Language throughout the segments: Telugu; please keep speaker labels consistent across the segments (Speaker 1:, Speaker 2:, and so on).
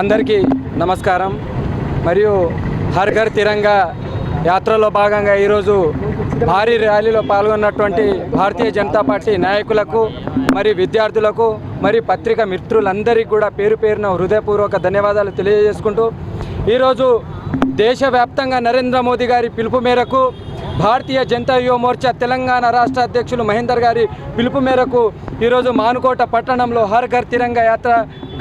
Speaker 1: అందరికీ నమస్కారం. మరియు హర్ ఘర్ తిరంగా యాత్రలో భాగంగా ఈరోజు భారీ ర్యాలీలో పాల్గొన్నటువంటి భారతీయ జనతా పార్టీ నాయకులకు మరి విద్యార్థులకు మరి పత్రిక మిత్రులందరికీ కూడా పేరు పేరున హృదయపూర్వక ధన్యవాదాలు తెలియజేసుకుంటూ ఈరోజు దేశవ్యాప్తంగా నరేంద్ర మోదీ గారి పిలుపు మేరకు భారతీయ జనతా యువ మోర్చా తెలంగాణ రాష్ట్ర అధ్యక్షులు మహేందర్ గారి పిలుపు మేరకు ఈరోజు మానుకోట పట్టణంలో హర్ ఘర్ తిరంగా యాత్ర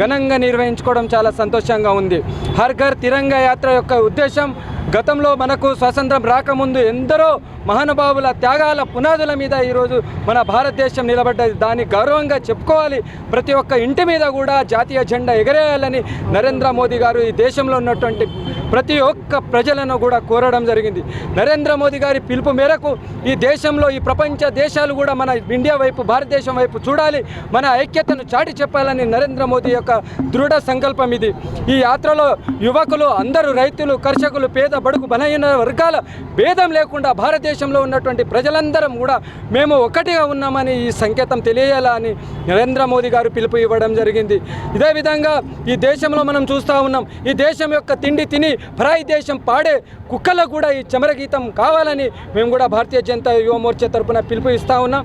Speaker 1: ఘనంగా నిర్వహించుకోవడం చాలా సంతోషంగా ఉంది. హర్ ఘర్ తిరంగా యాత్ర యొక్క ఉద్దేశం గతంలో మనకు స్వాతంత్రం రాకముందు ఎందరో మహానుభావుల త్యాగాల పునాదుల మీద ఈరోజు మన భారతదేశం నిలబడ్డది. దాన్ని గౌరవంగా చెప్పుకోవాలి. ప్రతి ఒక్క ఇంటి మీద కూడా జాతీయ జెండా ఎగరేయాలని నరేంద్ర మోదీ గారు ఈ దేశంలో ఉన్నటువంటి ప్రతి ఒక్క ప్రజలను కూడా కోరడం జరిగింది. నరేంద్ర మోదీ గారి పిలుపు మేరకు ఈ దేశంలో ఈ ప్రపంచ దేశాలు కూడా మన ఇండియా వైపు భారతదేశం వైపు చూడాలి. మన ఐక్యతను చాటి చెప్పాలని నరేంద్ర మోదీ యొక్క దృఢ సంకల్పం ఇది. ఈ యాత్రలో యువకులు అందరూ రైతులు కర్షకులు పేద బడుగు బలహీన వర్గాల భేదం లేకుండా భారతదేశంలో ఉన్నటువంటి ప్రజలందరం కూడా మేము ఒకటిగా ఉన్నామని ఈ సంకేతం తెలియాలని నరేంద్ర మోదీ గారు పిలుపు ఇవ్వడం జరిగింది. ఇదే విధంగా ఈ దేశంలో మనం చూస్తూ ఉన్నాం ఈ దేశం యొక్క తిండి తిని పరాయి దేశం పాడే కుక్కలకు కూడా ఈ చమరగీతం కావాలని మేము కూడా భారతీయ జనతా యువ మోర్చా తరపున పిలుపు ఇస్తా ఉన్నాం.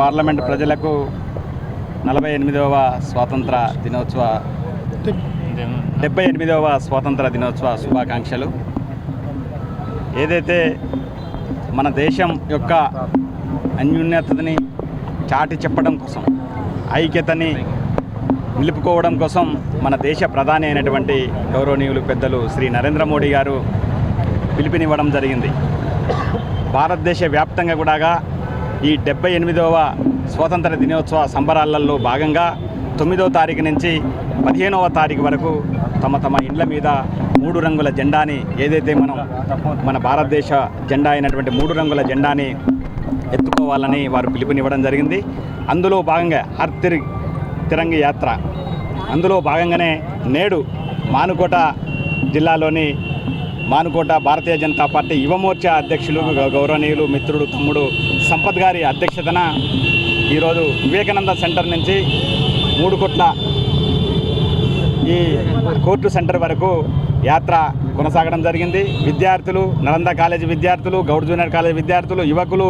Speaker 2: పార్లమెంట్ ప్రజలకు నలభై ఎనిమిదవ స్వాతంత్ర దినోత్సవ డెబ్బై ఎనిమిదవ స్వాతంత్ర దినోత్సవ శుభాకాంక్షలు. ఏదైతే మన దేశం యొక్క అన్యూన్యతని చాటి చెప్పడం కోసం ఐక్యతని నిలుపుకోవడం కోసం మన దేశ ప్రధాని అయినటువంటి గౌరవనీయులు పెద్దలు శ్రీ నరేంద్ర మోడీ గారు పిలుపునివ్వడం జరిగింది. భారతదేశ వ్యాప్తంగా కూడా ఈ డెబ్బై ఎనిమిదవ స్వాతంత్ర దినోత్సవ సంబరాలలో భాగంగా తొమ్మిదవ తారీఖు నుంచి పదిహేనవ తారీఖు వరకు తమ తమ ఇండ్ల మీద మూడు రంగుల జెండాని ఏదైతే మనం మన భారతదేశ జెండా అయినటువంటి మూడు రంగుల జెండాని ఎత్తుకోవాలని వారు పిలుపునివ్వడం జరిగింది. అందులో భాగంగా హర్ తిరి తిరంగి యాత్ర. అందులో భాగంగానే నేడు మానుకోట జిల్లాలోని మానుకోట భారతీయ జనతా పార్టీ యువమోర్చా అధ్యక్షులు గౌరవనీయులు మిత్రుడు తమ్ముడు సంపత్ గారి అధ్యక్షతన ఈరోజు వివేకానంద సెంటర్ నుంచి మూడు కోట్ల ఈ కోర్టు సెంటర్ వరకు యాత్ర కొనసాగడం జరిగింది. విద్యార్థులు నలంద కాలేజీ విద్యార్థులు గౌడ్ జూనియర్ కాలేజీ విద్యార్థులు యువకులు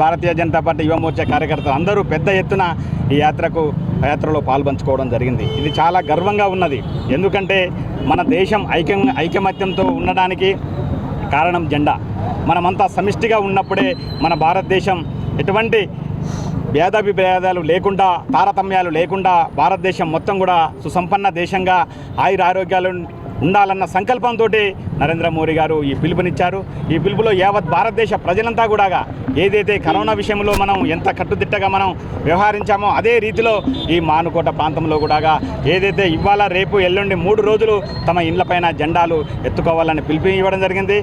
Speaker 2: భారతీయ జనతా పార్టీ యువ మోర్చా కార్యకర్తలు అందరూ పెద్ద ఎత్తున ఈ యాత్రకు యాత్రలో పాల్పంచుకోవడం జరిగింది. ఇది చాలా గర్వంగా ఉన్నది. ఎందుకంటే మన దేశం ఐక్యం ఐకమత్యంతో ఉండడానికి కారణం జెండా. మనమంతా సమిష్టిగా ఉన్నప్పుడే మన భారతదేశం ఎటువంటి భేదాభిభేదాలు లేకుండా తారతమ్యాలు లేకుండా భారతదేశం మొత్తం కూడా సుసంపన్న దేశంగా ఆయుర ఆరోగ్యాలు ఉండాలన్న సంకల్పంతో నరేంద్ర మోడీ గారు ఈ పిలుపునిచ్చారు. ఈ పిలుపులో యావత్ భారతదేశ ప్రజలంతా కూడా ఏదైతే కరోనా విషయంలో మనం ఎంత కట్టుదిట్టగా మనం వ్యవహరించామో అదే రీతిలో ఈ మానుకోట ప్రాంతంలో కూడా ఏదైతే ఇవాళ రేపు ఎల్లుండి మూడు రోజులు తమ ఇండ్లపైన జెండాలు ఎత్తుకోవాలని పిలుపు ఇవ్వడం జరిగింది.